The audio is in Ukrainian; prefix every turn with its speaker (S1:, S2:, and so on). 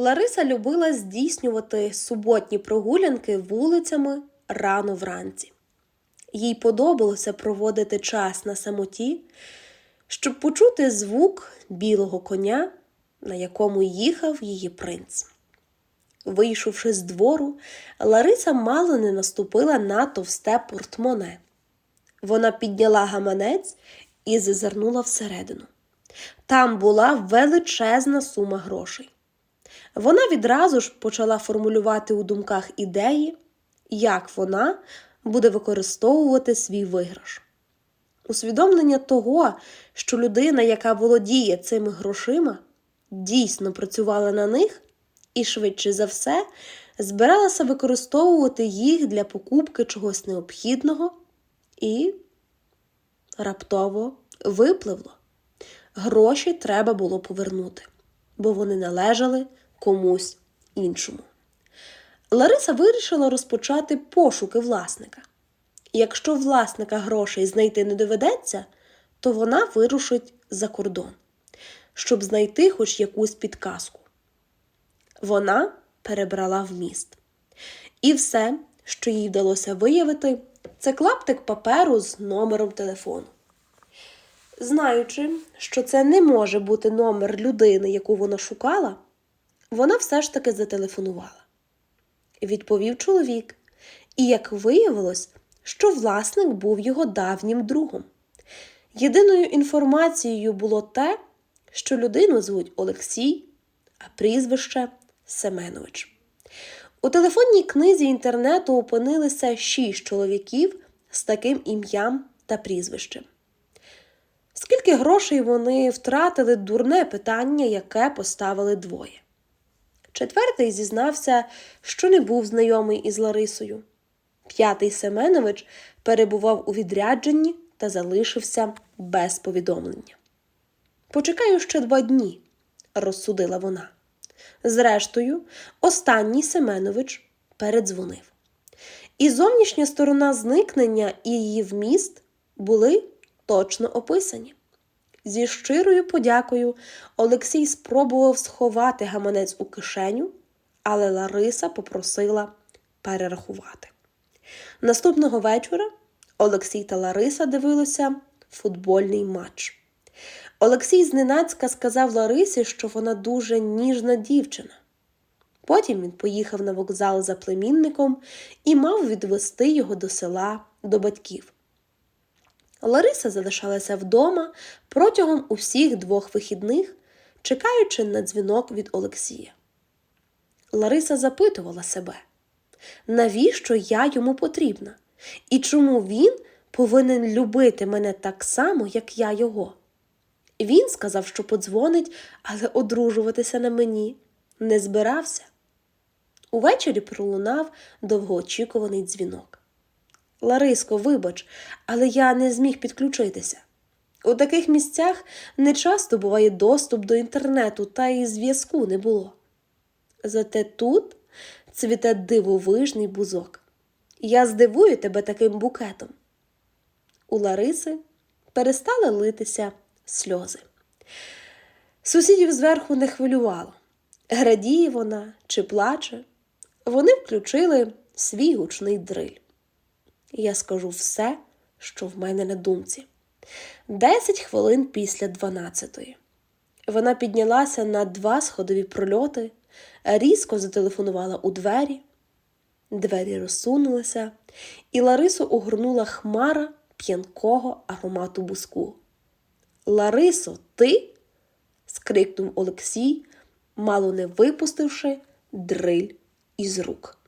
S1: Лариса любила здійснювати суботні прогулянки вулицями рано вранці. Їй подобалося проводити час на самоті, щоб почути звук білого коня, на якому їхав її принц. Вийшовши з двору, Лариса мало не наступила на товсте портмоне. Вона підняла гаманець і зазирнула всередину. Там була величезна сума грошей. Вона відразу ж почала формулювати у думках ідеї, як вона буде використовувати свій виграш. Усвідомлення того, що людина, яка володіє цими грошима, дійсно працювала на них і, швидше за все, збиралася використовувати їх для покупки чогось необхідного і раптово випливло. Гроші треба було повернути, бо вони належали комусь іншому. Лариса вирішила розпочати пошуки власника. Якщо власника грошей знайти не доведеться, то вона вирушить за кордон, щоб знайти хоч якусь підказку. Вона перебрала в міст. І все, що їй вдалося виявити, це клаптик паперу з номером телефону. Знаючи, що це не може бути номер людини, яку вона шукала, вона все ж таки зателефонувала. Відповів чоловік, і як виявилось, що власник був його давнім другом. Єдиною інформацією було те, що людину звуть Олексій, а прізвище Семенович. У телефонній книзі інтернету опинилися шість чоловіків з таким ім'ям та прізвищем. Скільки грошей вони втратили дурне питання, яке поставили двоє. Четвертий зізнався, що не був знайомий із Ларисою. П'ятий Семенович перебував у відрядженні та залишився без повідомлення. Почекаю ще два дні, розсудила вона. Зрештою, останній Семенович передзвонив. І зовнішня сторона зникнення і її вміст були точно описані. Зі щирою подякою Олексій спробував сховати гаманець у кишеню, але Лариса попросила перерахувати. Наступного вечора Олексій та Лариса дивилися футбольний матч. Олексій зненацька сказав Ларисі, що вона дуже ніжна дівчина. Потім він поїхав на вокзал за племінником і мав відвести його до села до батьків. Лариса залишалася вдома протягом усіх двох вихідних, чекаючи на дзвінок від Олексія. Лариса запитувала себе, навіщо я йому потрібна, і чому він повинен любити мене так само, як я його. Він сказав, що подзвонить, але одружуватися на мені не збирався. Увечері пролунав довгоочікуваний дзвінок. Лариско, вибач, але я не зміг підключитися. У таких місцях не часто буває доступ до інтернету, та і зв'язку не було. Зате тут цвіте дивовижний бузок. Я здивую тебе таким букетом. У Лариси перестали литися сльози. Сусідів зверху не хвилювало, градіє вона чи плаче. Вони включили свій гучний дриль. Я скажу все, що в мене на думці. Десять хвилин після дванадцятої. Вона піднялася на два сходові прольоти, різко зателефонувала у двері. Двері розсунулися, і Ларису огорнула хмара п'янкого аромату буску. Ларисо, ти? скрикнув Олексій, мало не випустивши дриль із рук.